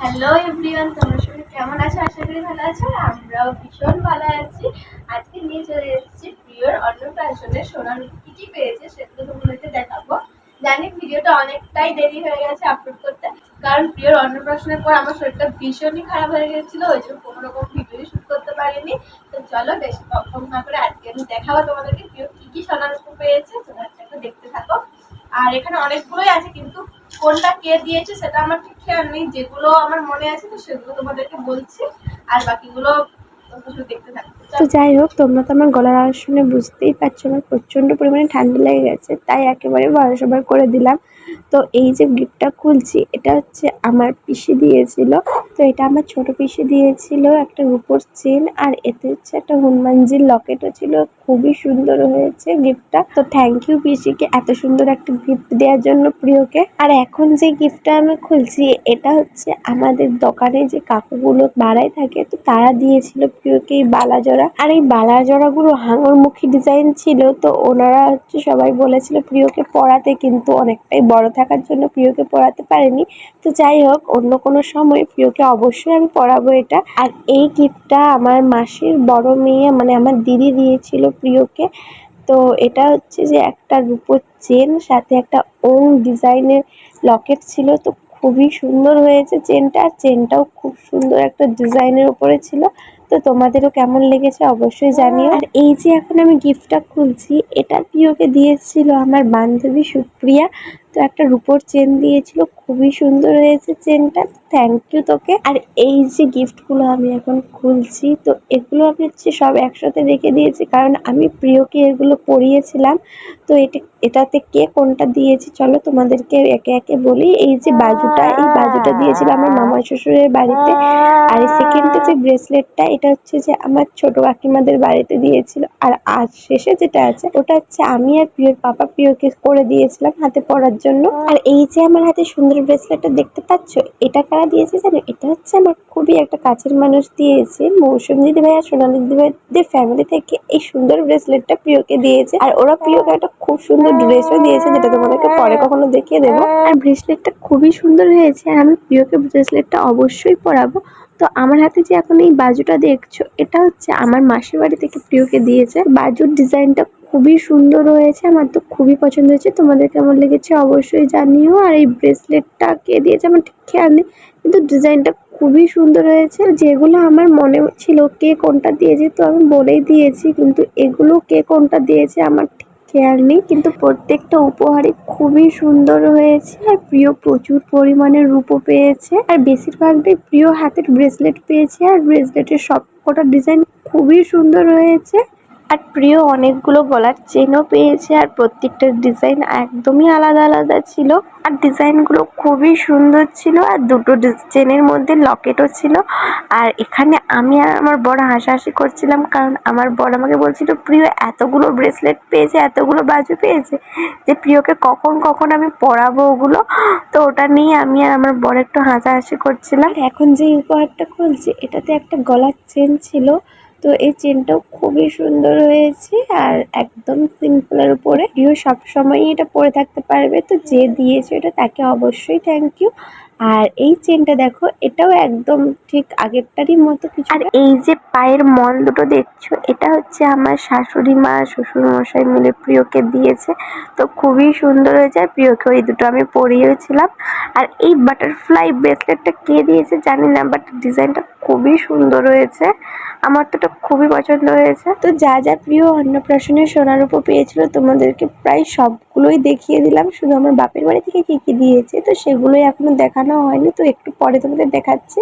Hello everyone তোমরা সবাই কেমন আছো? আশা করি ভালো আছো। আমরাও ভীষণ ভালো আছি। আজকে নিয়ে চলে এসেছি প্রিয়র অন্নপ্রাশনে সোনার কি কি পেয়েছে সেগুলো তোমাদেরকে দেখাবো। জানি ভিডিওটা অনেকটাই দেরি হয়ে গেছে আপলোড করতে, কারণ প্রিয়র অন্নপ্রাশনের পর আমার শরীরটা ভীষণই খারাপ হয়ে গেছিল, ওই জন্য কোনো রকম ভিডিও শুট করতে পারিনি। তো চলো বেশি কখন না করে আজকে আমি দেখাবো তোমাদেরকে প্রিয় কি কি সোনার পেয়েছে, তোমরা দেখতে থাকো। আর এখানে অনেকগুলোই আছে, কিন্তু কোনটা কে দিয়েছে সেটা আমার ঠিক খেয়াল নেই। যেগুলো আমার মনে আছে তো সেগুলো তোমাদেরকে বলছি। আর বাকিগুলো তো যাই হোক, তোমরা তো আমার গলার আওয়াজ শুনে বুঝতেই পারছ, আমার প্রচণ্ড পরিমাণে ঠান্ডা লেগে গেছে, তাই একেবারে ভরসা করে দিলাম। তো এই যে গিফটটা খুলছি, এটা হচ্ছে আমার পিসি দিয়েছিল। তো এটা আমার ছোট পিসি দিয়েছিল একটা রূপোর চেন, আর এতে হচ্ছে একটা হনুমানজির লকেটও ছিল। খুবই সুন্দর হয়েছে গিফটটা তো থ্যাংক ইউ পিসিকে এত সুন্দর একটা গিফট দেওয়ার জন্য প্রিয়কে। আর এখন যে গিফটটা আমি খুলছি, এটা হচ্ছে আমাদের দোকানে যে কাকুগুলো বাড়াই থাকে, তো তারা দিয়েছিল প্রিয়কে এই বালা জোড়া আর এই বালা জোড়াগুলো হাঙরমুখী ডিজাইন ছিল, তো ওনারা হচ্ছে সবাই বলেছিল প্রিয়কে পড়াতে কিন্তু অনেকটাই বড় থাকার জন্য প্রিয়কে পড়াতে পারেনি। তো যাই হোক, অন্য কোনো সময় প্রিয়কে অবশ্যই আমি পড়াবো এটা। আর এই গিফটটা আমার মাসির বড় মেয়ে মানে আমার দিদি দিয়েছিল প্রিয়কে। তো এটা হচ্ছে যে একটা রূপোর চেন সাথে একটা ওং ডিজাইনের লকেট ছিল। তো খুবই সুন্দর হয়েছে চেনটা চেনটাও খুব সুন্দর একটা ডিজাইনের উপরে ছিল। তো তোমাদেরও কেমন লেগেছে অবশ্যই জানিও। আর এই যে এখন আমি গিফটটা খুলছি, এটা প্রিয়কে দিয়েছিল আমার বান্ধবী সুপ্রিয়া। তো একটা রূপোর চেন দিয়েছিল, খুবই সুন্দর হয়েছে চেনটা থ্যাংক ইউ তোকে। আর এই যে গিফটগুলো আমি এখন খুলছি, তো এগুলো আমি হচ্ছে সব একসাথে রেখে দিয়েছি, কারণ আমি প্রিয়কে এগুলো পরিয়েছিলাম। তো এটা, এটাতে কে কোনটা দিয়েছি চলো তোমাদেরকে একে একে বলি। এই যে বাজুটা, এই বাজুটা দিয়েছিল আমার মামা শ্বশুরের বাড়িতে। আর সেকেন্ডটা যে ব্রেসলেটটা এটা হচ্ছে যে আমার ছোট কাকিমাদের বাড়িতে দিয়েছিল। আর আজ শেষে যেটা আছে, ওটা হচ্ছে আমি আর প্রিয়র পাপা প্রিয়কে করে দিয়েছিলাম, হাতে পরার জন্য আর এই যে আমার হাতে সুন্দর ব্রেসলেটটা দেখতে পাচ্ছ, এটা কারা দিয়েছে জানো? এটা হচ্ছে আমার খুবই একটা কাছের মানুষ দিয়েছে। মৌসুম দিদি ভাই আর সোনালি দিদি ভাইদের ফ্যামিলি থেকে এই সুন্দর ব্রেসলেটটা প্রিয়কে দিয়েছে। আর ওরা প্রিয়কে একটা খুব সুন্দর ড্রেসও দিয়েছে, যেটা তোমাদেরকে পরে কখনো দেখিয়ে দেবো। আর ব্রেসলেটটা খুবই সুন্দর হয়েছে আর আমি প্রিয়কে ব্রেসলেটটা অবশ্যই পরাবো। তো আমার হাতে যে এখন এই বাজুটা দেখছ, এটা হচ্ছে আমার মাসির বাড়ি থেকে প্রিয়কে দিয়েছে। বাজুর ডিজাইনটা খুবই সুন্দর হয়েছে, আমার তো খুবই পছন্দ হয়েছে। তোমাদের কেমন লেগেছে অবশ্যই জানিও, আর এই ব্রেসলেটটা কে দিয়েছে আমার ঠিক খেয়াল নেই, কিন্তু ডিজাইনটা খুবই সুন্দর হয়েছে। যেগুলো আমার মনে ছিল কে কোনটা দিয়েছে তো আমি বলেই দিয়েছি, কিন্তু এগুলো কে কোনটা দিয়েছে আমার ঠিক খেয়াল নেই, কিন্তু প্রত্যেকটা উপহারই খুবই সুন্দর হয়েছে, আর প্রিয় প্রচুর পরিমাণে রূপো পেয়েছে, আর বেশিরভাগটাই প্রিয় হাতের ব্রেসলেট পেয়েছে, আর ব্রেসলেটের সবকটা ডিজাইন খুবই সুন্দর হয়েছে। আর প্রিয় অনেকগুলো গলার চেনও পেয়েছে আর প্রত্যেকটার ডিজাইন একদমই আলাদা আলাদা ছিল। আর ডিজাইনগুলো খুবই সুন্দর ছিল আর দুটো চেনের মধ্যে লকেটও ছিল। আর এখানে আমি আর আমার বড় হাসাহাসি করছিলাম কারণ আমার বড় আমাকে বলছিল, প্রিয়, এতগুলো ব্রেসলেট পেয়েছে, এতগুলো বাজু পেয়েছে যে প্রিয়কে কখন কখন আমি পরাবো ওগুলো? তো ওটা নিয়ে আমি আর আমার বড় একটু হাসাহাসি করছিলাম। এখন যে উপহারটা খুলছে, এটাতে একটা গলার চেন ছিল। তো এই চেনটাও খুবই সুন্দর হয়েছে আর একদম সিম্পলের উপরে। প্রিয় সবসময়ই এটা পরে থাকতে পারবে, তো যে দিয়েছে এটা তাকে অবশ্যই থ্যাংক ইউ আর এই চেনটা দেখো, এটাও একদম ঠিক আগেরটারই মতো কিছু। আর এই যে পায়ের মল দুটো দেখছ, এটা হচ্ছে আমার শাশুড়ি মা শ্বশুর মশাই মিলে প্রিয়কে দিয়েছে। তো খুবই সুন্দর হয়েছে আর প্রিয়কে ওই দুটো আমি পরিয়েছিলাম। আর এই বাটারফ্লাই ব্রেসলেটটা কে দিয়েছে জানি না বাট ডিজাইনটা খুবই সুন্দর হয়েছে। আমার তো এটা খুবই পছন্দ হয়েছে। তো যা যা প্রিয় অন্নপ্রাশনে সোনার উপর পেয়েছিল তোমাদেরকে প্রায় সবগুলোই দেখিয়ে দিলাম। শুধু আমার বাপের বাড়ি থেকে কী কী দিয়েছে তো সেগুলোই এখনও দেখানো হয়নি। তো একটু পরে তোমাদের দেখাচ্ছি।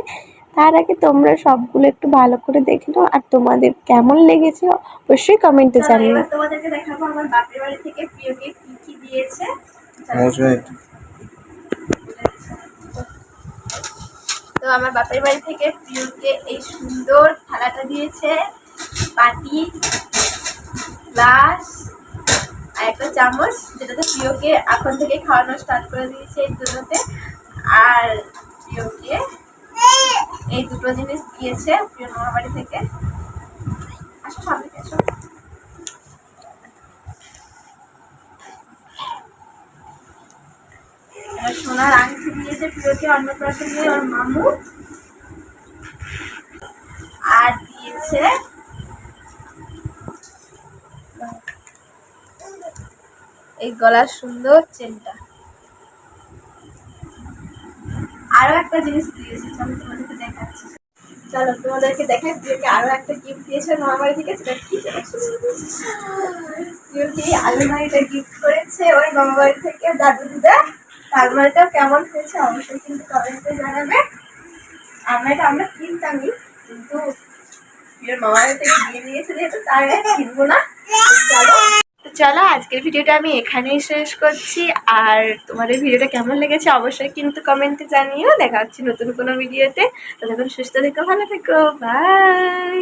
তার আগে তোমরা সবগুলো একটু ভালো করে দেখে নাও। আর তোমাদের কেমন লেগেছে অবশ্যই কমেন্টে জানিও। এবার তোমাদেরকে দেখাবো আমার বাপের বাড়ি থেকে প্রিয়কে কি কি দিয়েছে চলো। অবশ্যই একটু তো আমার বাপের বাড়ি থেকে প্রিয়কে এই সুন্দর থালাটা দিয়েছে। বাটি, গ্লাস, আর একটা চামচ, যেটাতে প্রিয়কে এখন থেকে খাওয়ানো স্টার্ট করে দিয়েছে এই দুটোতে। আর প্রিয়কে এই দুটো জিনিস দিয়েছে প্রিয় মামার বাড়ি থেকে। আসো, সামনে আসো। সোনার আংটি দিয়েছে প্রিয়কে অন্নপ্রাশনে ওর মামু আর দিয়েছে এই গলার সুন্দর চেনটা। আরও একটা জিনিস দিয়েছে, চলো তোমাদেরকে দেখাচ্ছি। চলো তোমাদেরকে দেখাই আরও একটা গিফট দিয়েছে বাড়ি থেকে আলমারিটা গিফট করেছে ওই মামা বাড়ি থেকে, দাদু দিদা। আলমারিটা কেমন হয়েছে অবশ্যই কিন্তু কমেন্টে জানাবে। আলমারিটা আমরা কিনতামই, কিন্তু কিনবো না। চলো, আজকের ভিডিওটা আমি এখানেই শেষ করছি। আর তোমাদের ভিডিওটা কেমন লেগেছে অবশ্যই কিন্তু কমেন্টে জানিও। দেখা হচ্ছে নতুন কোনো ভিডিওতে। ততক্ষণ সুস্থ থেকো, ভালো থেকো বাই